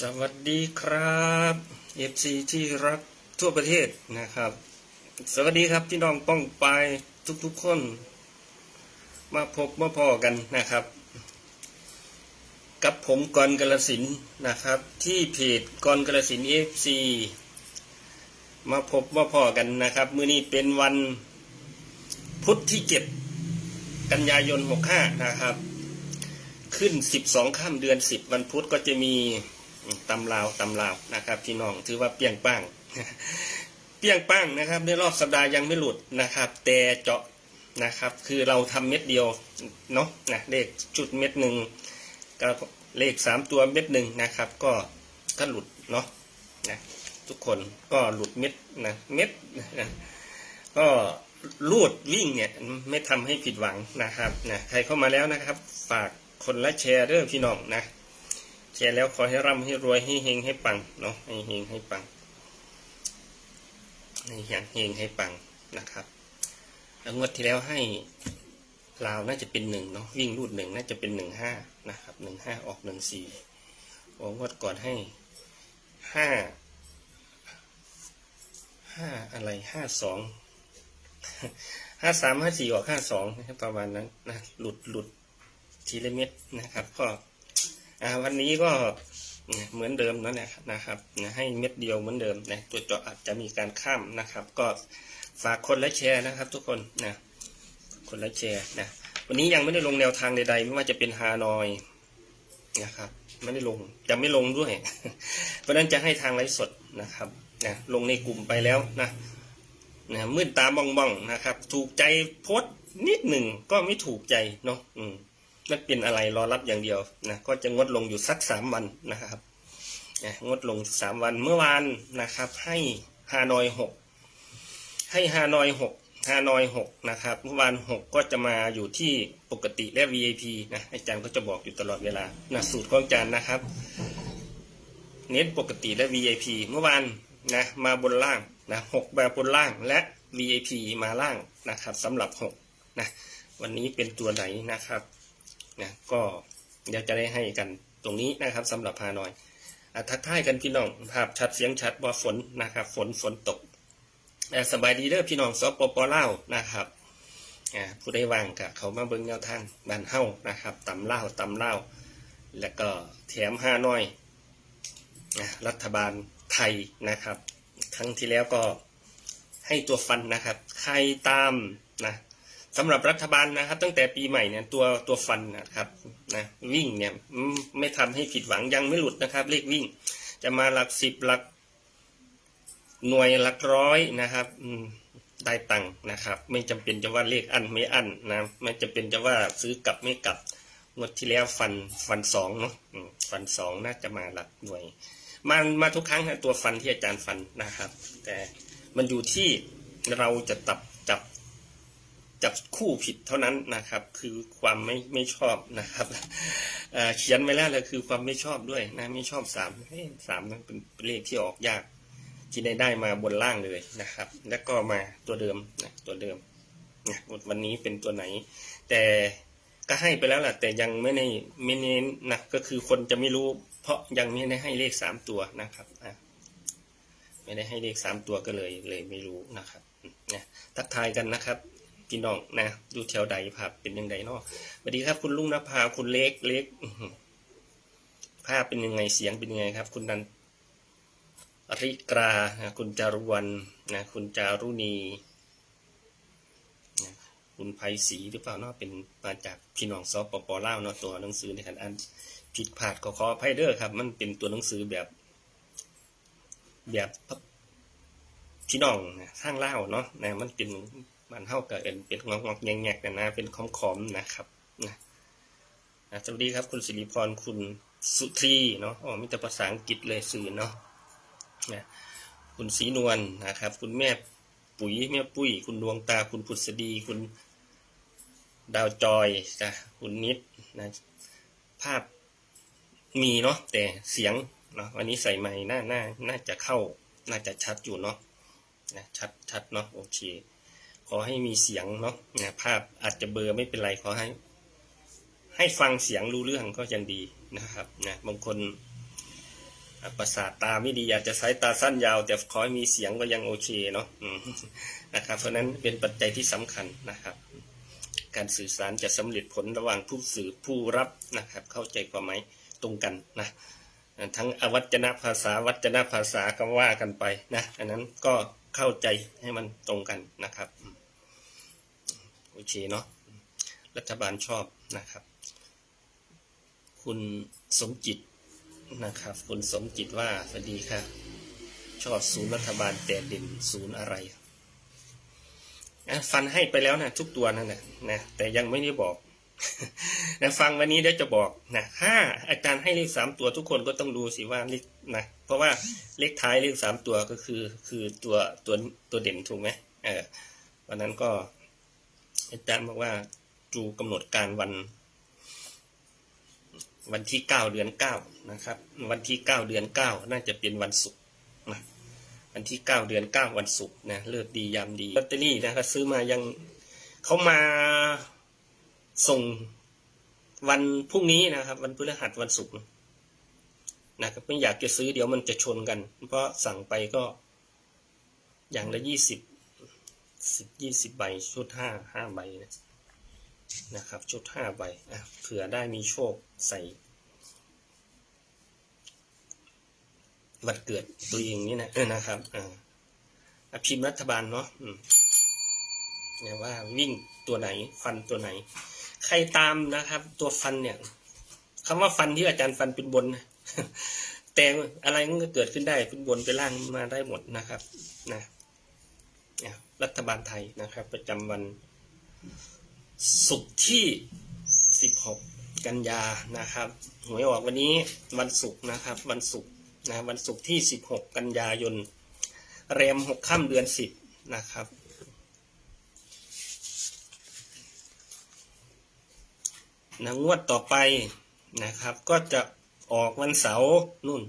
สวัสดีครับ FC ที่รักทั่วประเทศนะครับ สวัสดีครับพี่น้องป้องปายทุกๆคน มาพบมาพอกันนะครับ กับผมกรกระสินนะครับ ที่เพจกรกระสิน FC มาพบมาพอกันนะครับ มื้อนี้เป็นวันพุธที่7กันยายน 65 นะครับ ขึ้น 12ข้ามเดือน 10 วันพุธก็จะมี ตำลาวตำลาวนะครับพี่น้องถือว่าเปียงป้างเปียงป้างนะครับ ในรอบสัปดาห์ยังไม่หลุดนะครับ แต่เจาะนะครับ คือเราทำเม็ดเดียวเนาะนะเลขจุดเม็ดหนึ่งกับเลขสามตัวเม็ดหนึ่งนะครับ ก็ก็หลุดเนาะนะทุกคนก็หลุดเม็ดนะเม็ดนะก็ลูดวิ่งเนี่ยไม่ทำให้ผิดหวังนะครับนะใครเข้ามาแล้วนะครับ ฝากคนละแชร์เด้องพี่น้องนะ แชร์แล้วขอให้ร่ำให้รวยให้เฮงให้ปังเนาะให้เฮงให้ปังให้ย่างเฮงให้ปังนะครับแล้วงวดที่แล้วให้ลาวน่าจะเป็นหนึ่งเนาะวิ่งรูดหนึ่งน่าจะเป็นหนึ่งห้านะครับหนึ่งห้าออกหนึ่งสี่งวดก่อนให้ห้าห้าอะไรห้าสองห้าสามห้าสี่ออกห้าสองนะครับประมาณนั้นนะหลุดหลุดทีละเม็ดนะครับ ก็ อ่าวันนี้ก็เหมือนเดิมนั่นแหละนะครับให้เม็ดเดียวเหมือนเดิมนะตัวเจาะอาจจะมีการข้ามนะครับ ก็ฝากคนละแชร์นะครับ ทุกคนนะคนละแชร์นะวันนี้ยังไม่ได้ลงแนวทางใดๆ ไม่ว่าจะเป็นฮานอยนะครับไม่ได้ลงจะไม่ลงด้วย เพราะนั้นจะให้ทางไลฟ์สดนะครับนะลงในกลุ่มไปแล้วนะนะมืดตาบ้องๆนะครับ ถูกใจโพส์นิดหนึ่งก็ไม่ถูกใจเนาะอืม ไมันเป็นอะไรรอรับอย่างเดียวนะก็จะงดลงอยู่สักสามวันนะครับงดลงสามวันเมื่อวานนะครับ ให้ฮานอยหกให้ฮานอยหกฮานอยหกนะครับเมื่อวานหกก็จะมาอยู่ที่ปกติและ VIP นะอาจารย์ก็จะบอกอยู่ตลอดเวลานะสูตรของอาจารย์นะครับ เน้นปกติและ VIP เมื่อวานนะมาบนล่างนะหกแบบบนล่างและ VIP มาล่างนะครับสำหรับหกนะวันนี้เป็นตัวไหนนะครับ นะก็เดี๋ยวจะได้ให้กันตรงนี้นะครับสำหรับพานอยอทักทายกันพี่น้องภาพชัดเสียงชัดว่าฝนนะครับฝนฝนตกอ่สบายดีเด้อพี่น้องสปปเล่านะครับผู้ได้วางกับเขามาเบิ่งแนวทางบ้านเฮ้านะครับตำเล่าตำเล่าแล้วก็แถมห้าน้อยรัฐบาลไทยนะครับ ครั้งที่แล้วก็ให้ตัวฟันนะครับ ใครตามนะ สำหรับรัฐบาลนะครับ ตั้งแต่ปีใหม่เนี่ยตัวตัวฟันนะครับนะวิ่งเนี่ยไม่ทำให้ผิดหวังยังไม่หลุดนะครับ เลขวิ่ง จะมาหลักสิบหลัก หน่วยหลักร้อยนะครับได้ตังค์นะครับ ไม่จำเป็นจะว่าเลขอันไม่อันนะไม่จำเป็นจะว่าซื้อกลับไม่กลับงวดที่แล้วฟันฟันสองเนาะฟันสองน่าจะมาหลักหน่วยมามาทุกครั้งนะตัวฟันที่อาจารย์ฟันนะครับ แต่มันอยู่ที่เราจะตับ จับคู่ผิดเท่านั้นนะครับ คือความไม่ไม่ชอบนะครับเขียนไว้แล้วเลยคือความไม่ชอบด้วยนะไม่ชอบสามเฮ้ยสามนั้นเป็นเลขที่ออกยากที่ได้ได้มาบนล่างเลยนะครับ แล้วก็มาตัวเดิมนะตัวเดิมนะวันนี้เป็นตัวไหน แต่ก็ให้ไปแล้วแหละแต่ยังไม่ได้ไม่เน้นนะก็คือคนจะไม่รู้ เพราะยังไม่ได้ให้เลขสามตัวนะครับอะไม่ได้ให้เลขสามตัวก็เลยเลยไม่รู้นะครับนะทักทายกันนะครับ พี่น้องนะดูแถวใดภาพเป็นยังไงเนาะสวัสดีครับ คุณลุงนภาคุณเล็กเล็กภาพเป็นยังไงเสียงเป็นยังไงครับ คุณนันริกรานะคุณจารุวรรณนะคุณจารุณีนะคุณไพศรีหรือเปล่าเนาะเป็นมาจากพี่น้องสปปลาวเนาะตัวหนังสือในขันอันผิดพลาดก็ขออภัยเด้อครับ มันเป็นตัวหนังสือแบบแบบพี่น้องนะทางเล่าเนาะนะมันเป็นันเท่ากับเอ็นเป็นงอกงอกแงงแงกนะนะเป็นคอมคอมๆนะครับนะสวัสดีครับคุณสิริพรคุณสุทรีเนาะอ๋อมีแต่ภาษาอังกฤษเลยสื่อเนาะนะคุณศรีนวลนะครับ คุณแม่ปุ๋ยแม่ปุ้ย คุณดวงตาคุณพุทธดีคุณดาวจอยนะคุณนิดนะภาพมีเนาะแต่เสียงเนาะวันนี้ใส่ไม้น่าน่าน่าจะเข้าน่าจะชัดอยู่เนาะนะชัดชัดเนาะโอเค ขอให้มีเสียงเนาะนะภาพอาจจะเบลอไม่เป็นไรขอให้ ให้ฟังเสียงรู้เรื่องก็ยังดีนะครับนะบางคนประสาทตาไม่ดีอยากจะใช้ตาสั้นยาว แต่ขอให้มีเสียงก็ยังโอเคเนาะนะครับ เพราะฉะนั้นเป็นปัจจัยที่สำคัญนะครับ การสื่อสารจะสำเร็จผลระหว่างผู้สื่อผู้รับนะครับ เข้าใจความหมายตรงกันนะทั้งอวัจนภาษาวัจนภาษาก็ว่ากันไปนะอันนั้นก็ เข้าใจให้มันตรงกันนะครับโอเคเนาะรัฐบาลชอบนะครับ คุณสมจิตนะครับ คุณสมจิตว่าสวัสดีค่ะ ชอบศูนย์รัฐบาลแต่เด่นศูนย์อะไรอะฟันให้ไปแล้วนะทุกตัวนั่นแหละนะแต่ยังไม่ได้บอกนะฟังวันนี้เดี๋ยวจะบอกนะถ้าอาจารย์ให้เลขสามตัวทุกคนก็ต้องดูสิว่าเลขนะ เพราะว่าเลขท้ายเลขสามตัวก็คือคือตัวตัวตัวเด่นถูกไหมเออวันนั้นก็อาจารย์บอกว่าดูกำหนดการวัน วันที่เก้าเดือนเก้านะครับ วันที่เก้าเดือนเก้าน่าจะเป็นวันศุกร์นะวันที่เก้าเดือนเก้าวันศุกร์นะเลิกดียามดีลอตเตอรี่นะครับซื้อมายังเขามาส่งวันพรุ่งนี้นะครับ วันพฤหัสวันศุกร์ นะครับไม่อยากจะซื้อเดี๋ยวมันจะชนกัน เพราะสั่งไปก็อย่างละยี่สิบสิบยี่สิบใบชุดห้าห้าใบนะนะครับ ชุดห้าใบอะเผื่อได้มีโชคใส่วันเกิดตัวเองนี่นะนะครับอ่าพิมพ์รัฐบาลเนาะเนี่ยว่าวิ่งตัวไหนฟันตัวไหน ใครตามนะครับ ตัวฟันเนี่ยคำว่าฟันที่อาจารย์ฟันเป็นบนนะ แต่อะไรมันก็เกิดขึ้นได้เป็นบนเป็นล่างมาได้หมดนะครับนะรัฐบาลไทยนะครับ ประจำวันศุกร์ที่ 16 กันยานะครับหวยออกวันนี้วันศุกร์นะครับ วันศุกร์นะวันศุกร์ที่ 16 กันยายนแรม6ค่ำเดือน 10 นะครับนะงวดต่อไปนะครับก็จะ ออกวันเสาร์นู่น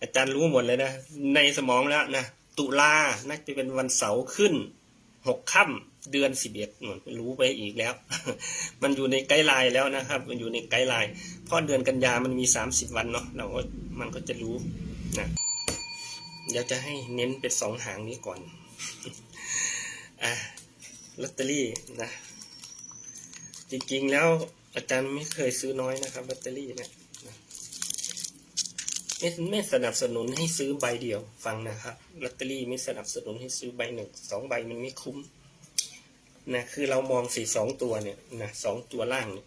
อาจารย์รู้หมดเลยนะ ในสมองแล้วนะ ตุลาน่าจะเป็นวันเสาร์ขึ้นหกค่ำเดือนสิบเอ็ดหนุนรู้ไปอีกแล้ว มันอยู่ในไกด์ไลน์แล้วนะครับ มันอยู่ในไกด์ไลน์เพราะเดือนกันยามันมีสามสิบวันเนาะเราก็มันก็จะรู้นะเดี๋ยวจะให้เน้นเป็นสองหางนี้ก่อนอะลอตเตอรี่นะ จริงๆแล้วอาจารย์ไม่เคยซื้อน้อยนะครับลอตเตอรี่เนี่ย ไม่ไม่สนับสนุนให้ซื้อใบเดียว ฟังนะครับลอตเตอรี่ไม่สนับสนุนให้ซื้อใบหนึ่งสองใบมันไม่คุ้มนะคือเรามองสี่สองตัวเนี่ยนะสองตัวล่างเนี่ย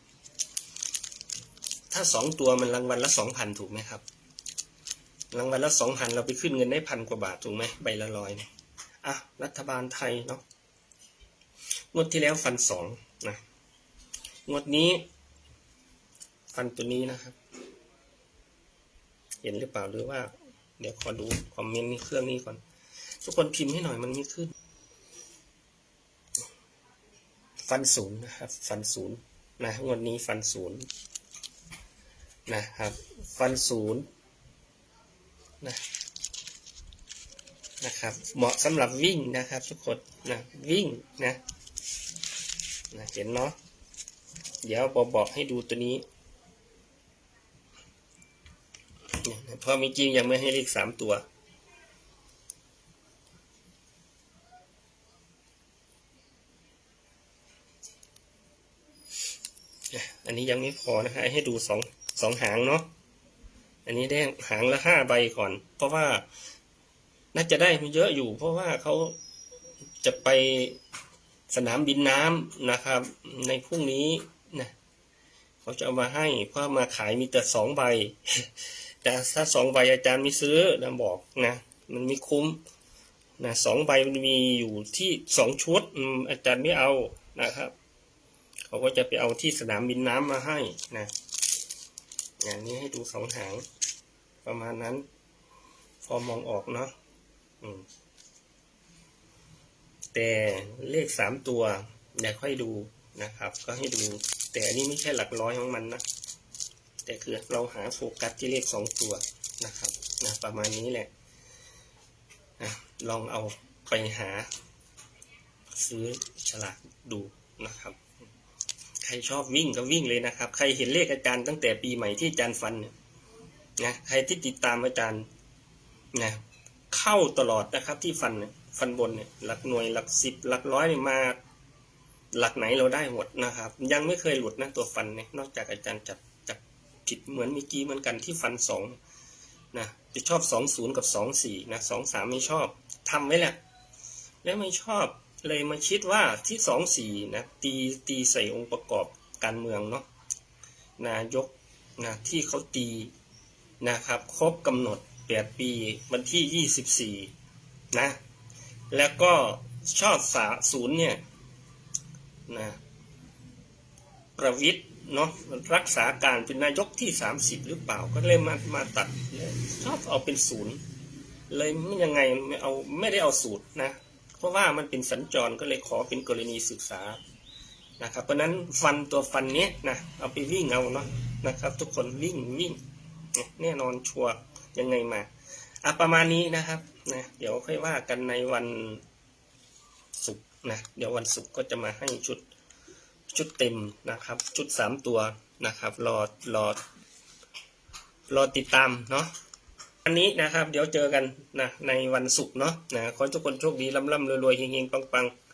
ถ้าสองตัวมันรางวัลละสองพันถูกไหมครับรางวัลละสองพันเราไปขึ้นเงินได้พันกว่าบาทถูกไหมใบละร้อยเนี่ยอะรัฐบาลไทยเนาะงวดที่แล้วฟันสองนะงวดนี้ ฟันตัวนี้นะครับ เห็นหรือเปล่าหรือว่า เดี๋ยวขอดูคอมเมนต์ในเครื่องนี้ก่อน ทุกคนพิมพ์ให้หน่อยมันไม่ขึ้น ฟันศูนย์นะครับ ฟันศูนย์นะงวดนี้ฟันศูนย์นะครับ ฟันศูนย์นะนะครับ เหมาะสำหรับวิ่งนะครับ ทุกคนนะวิ่งนะนะเห็นเนาะเดี๋ยวบอกบอกให้ดูตัวนี้ เพราะมีจริงยังไม่ให้เลขสามตัว อันนี้ยังไม่พอนะฮะให้ดูสองสองหางเนาะอันนี้ได้หางละห้าใบก่อน เพราะว่าน่าจะได้ไม่เยอะอยู่ เพราะว่าเขาจะไปสนามบินน้ำนะครับ ในพรุ่งนี้นะเขาจะเอามาให้เพราะมาขายมีแต่สองใบ แต่ถ้าสองใบอาจารย์ไม่ซื้อนะบอกนะ มันไม่คุ้มนะสองใบมันมีอยู่ที่สองชุดอาจารย์ไม่เอานะครับ เขาก็จะไปเอาที่สนามบินน้ำมาให้นะอย่างนี้ให้ดูสองหาง ประมาณนั้น พอมองออกเนาะแต่เลขสามตัวอย่าค่อยดูนะครับ ก็ให้ดู แต่อันนี้ไม่ใช่หลักร้อยของมันนะ แต่คือเราหาโฟกัสที่เลขสองตัวนะครับนะประมาณนี้แหละนะลองเอาไปหา ซื้อฉลากดูนะครับ ใครชอบวิ่งก็วิ่งเลยนะครับ ใครเห็นเลขอาจารย์ตั้งแต่ปีใหม่ที่อาจารย์ฟันเนี่ยนะใครที่ติดตามอาจารย์นะเข้าตลอดนะครับที่ฟันเนี่ยฟันบนเนี่ยหลักหน่วยหลักสิบหลักร้อยเนี่ยมาหลักไหนเราได้หมดนะครับ ยังไม่เคยหลุดนะตัวฟันเนี่ยนอกจากอาจารย์จับจับ ผิดเหมือนเมื่อกี้เหมือนกันที่ฟันสองนะจะชอบสองศูนย์กับสองสี่นะสองสามไม่ชอบทำไว้แหละ แล้วไม่ชอบเลยมาคิดว่าที่สองสี่นะตีตีใส่องค์ประกอบการเมืองเนาะนายกนะที่เขาตีนะครับครบกำหนดแปดปีวันที่ยี่สิบสี่นะแล้วก็ชอบสาศูนย์เนี่ยนะประวิทย์ เนาะรักษาการเป็นนายกที่สามสิบหรือเปล่าก็เลยมามาตัดชอบเอาเป็นศูนย์เลยไม่ยังไงไม่เอาไม่ได้เอาสูตรนะ เพราะว่ามันเป็นสัญจรก็เลยขอเป็นกรณีศึกษานะครับ เพราะนั้นฟันตัวฟันนี้นะเอาไปวิ่งเอาเนาะนะครับ ทุกคนวิ่งวิ่งเนี่ยแน่นอนชัวร์ยังไงมาอะประมาณนี้นะครับนะเดี๋ยวค่อยว่ากันในวันศุกร์นะเดี๋ยววันศุกร์ก็จะมาให้ชุด ชุดเต็มนะครับ ชุดสามตัวนะครับ รอรอรอติดตามเนาะอันนี้นะครับ เดี๋ยวเจอกันนะในวันศุกร์เนาะนะขอทุกคนโชคดีร่ำร่ำรวยๆเฮงๆปังๆ